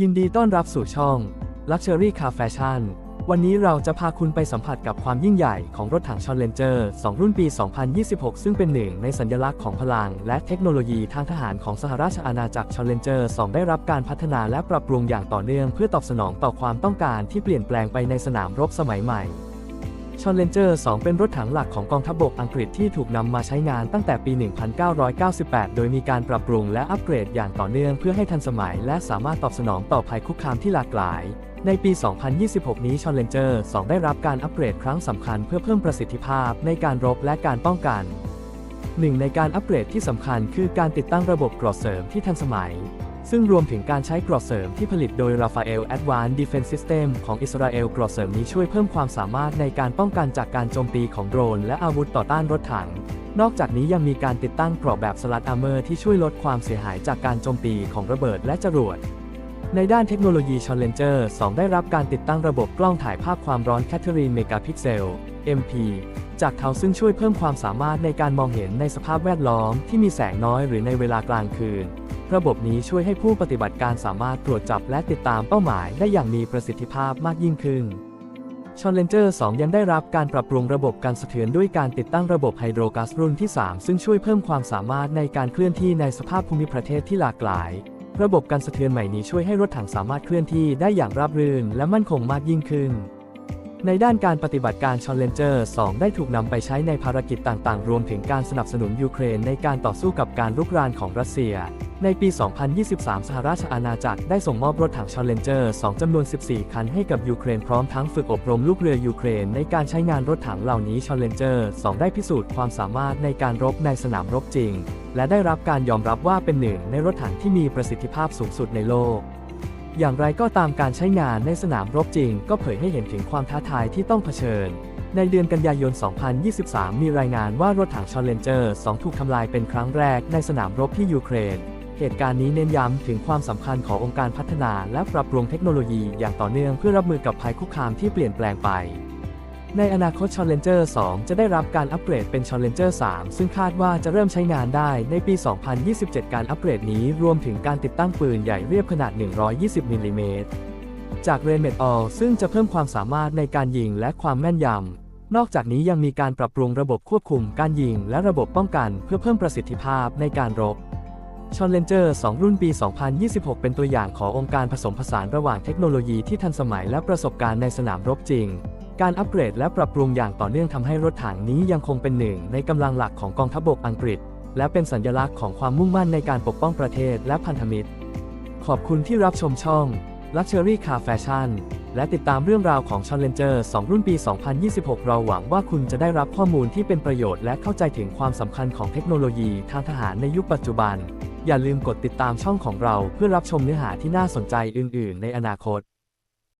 ยินดีต้อนรับสู่ช่อง Luxury Car Fashion วันนี้เราจะพาคุณไปสัมผัสกับความยิ่งใหญ่ของรถถัง Challenger 2รุ่นปี 2026 ซึ่งเป็นหนึ่งในสัญลักษณ์ของพลัง และเทคโนโลยีทางทหารของสหราชอาณาจักร Challenger 2ได้รับการพัฒนาและปรับปรุงอย่างต่อเนื่อง เพื่อตอบสนองต่อความต้องการที่เปลี่ยนแปลงไปในสนามรบสมัยใหม่ Challenger 2 เป็นรถถังหลักของกองทัพบกอังกฤษที่ถูกนำมาใช้งานตั้งแต่ปี 1998 โดยมีการปรับปรุงและอัปเกรดอย่างต่อเนื่องเพื่อให้ทันสมัยและสามารถตอบสนองต่อภัยคุกคามที่หลากหลาย ในปี 2026 นี้ Challenger 2 ได้รับการอัปเกรดครั้งสำคัญเพื่อเพิ่มประสิทธิภาพในการรบและการป้องกันหนึ่งในการอัปเกรดที่สำคัญคือการติดตั้งระบบกรอเสริมที่ทันสมัย ซึ่งรวมถึงการใช้กรอเสริมที่ผลิตโดย Rafael Advanced Defense System ของอิสราเอลกรอเสริมนี้ช่วยเพิ่มความสามารถในการป้องกันจากการโจมตีของโดรน และอาวุธต่อต้านรถถัง นอกจากนี้ยังมีการติดตั้งกรอบแบบสลัดอาร์เมอร์ที่ช่วยลดความเสียหายจากการโจมตีของระเบิดและจรวดในด้านเทคโนโลยี Challenger 2 ได้รับการติดตั้งระบบกล้องถ่ายภาพความร้อน Catherine Megapixel MP จากเทาซึ่งช่วยเพิ่มความสามารถในการมองเห็นในสภาพแวดล้อมที่มีแสงน้อยหรือในเวลากลางคืน ระบบนี้ช่วยให้ผู้ปฏิบัติการสามารถตรวจจับและติดตามเป้าหมายได้อย่างมีประสิทธิภาพมากยิ่งขึ้น Challenger 2 ยังได้รับการปรับปรุงระบบการสะเทือนด้วยการติดตั้งระบบไฮโดรกัสรุ่นที่ 3 ซึ่งช่วยเพิ่มความสามารถในการเคลื่อนที่ในสภาพภูมิประเทศที่หลากหลาย ระบบการสะเทือนใหม่นี้ช่วยให้รถถังสามารถเคลื่อนที่ได้อย่างราบรื่นและมั่นคงมากยิ่งขึ้นในด้านการปฏิบัติการ Challenger 2 ได้ถูกนำไปใช้ในภารกิจต่างๆ รวมถึงการสนับสนุนยูเครนในการต่อสู้กับการรุกรานของรัสเซียในปี 2023 สหราชอาณาจักรได้ส่งมอบรถถัง Challenger 2 จำนวน 14 คันให้กับยูเครนพร้อมทั้งฝึกอบรมลูกเรือยูเครนในการใช้งานรถถังเหล่านี้ Challenger 2 ได้พิสูจน์ความสามารถในการรบในสนามรบจริง และได้รับการยอมรับว่าเป็นหนึ่งในรถถังที่มีประสิทธิภาพสูงสุดในโลก อย่างไรก็ตามการใช้งานในสนามรบจริง ก็เผยให้เห็นถึงความท้าทายที่ต้องเผชิญในเดือนกันยายน 2023 มีรายงานว่ารถถัง Challenger 2 ถูกทำลายเป็นครั้งแรกในสนามรบที่ยูเครน เหตุการณ์นี้เน้นย้ำถึงความสำคัญขององค์การพัฒนาและปรับปรุงเทคโนโลยีอย่างต่อเนื่องเพื่อรับมือกับภัยคุกคามที่เปลี่ยนแปลงไป ในอนาคต Challenger 2 จะได้รับการอัปเกรดเป็น Challenger 3 ซึ่งคาดว่าจะเริ่มใช้งานได้ในปี 2027 การอัปเกรดนี้รวมถึงการติดตั้งปืนใหญ่เรียบขนาด 120มิลลิเมตรจาก r a i n m e t All ซึ่งจะเพิ่มความสามารถในการยิงและความแม่นยำ นอกจากนี้ยังมีการปรับปรุงระบบควบคุมการยิงและระบบป้องกันเพื่อเพิ่มประสิทธิภาพในการรบ Challenger 2รุ่นปี 2026 เป็นตัวอย่างขององค์การผสมผสานระหว่างเทคโนโลยีที่ทันสมัยและประสบการณ์ในสนามรบจริง การอัปเกรดและปรับปรุงอย่างต่อเนื่องทำให้รถถังนี้ยังคงเป็นหนึ่งในกำลังหลักของกองทัพบกอังกฤษ และเป็นสัญลักษณ์ของความมุ่งมั่นในการปกป้องประเทศและพันธมิตร ขอบคุณที่รับชมช่อง Luxury Car Fashion และติดตามเรื่องราวของ Challenger 2 รุ่นปี 2026 เราหวังว่าคุณจะได้รับข้อมูลที่เป็นประโยชน์และเข้าใจถึงความสำคัญของเทคโนโลยีทางทหารในยุคปัจจุบัน อย่าลืมกดติดตามช่องของเราเพื่อรับชมเนื้อหาที่น่าสนใจอื่น ๆ ในอนาคต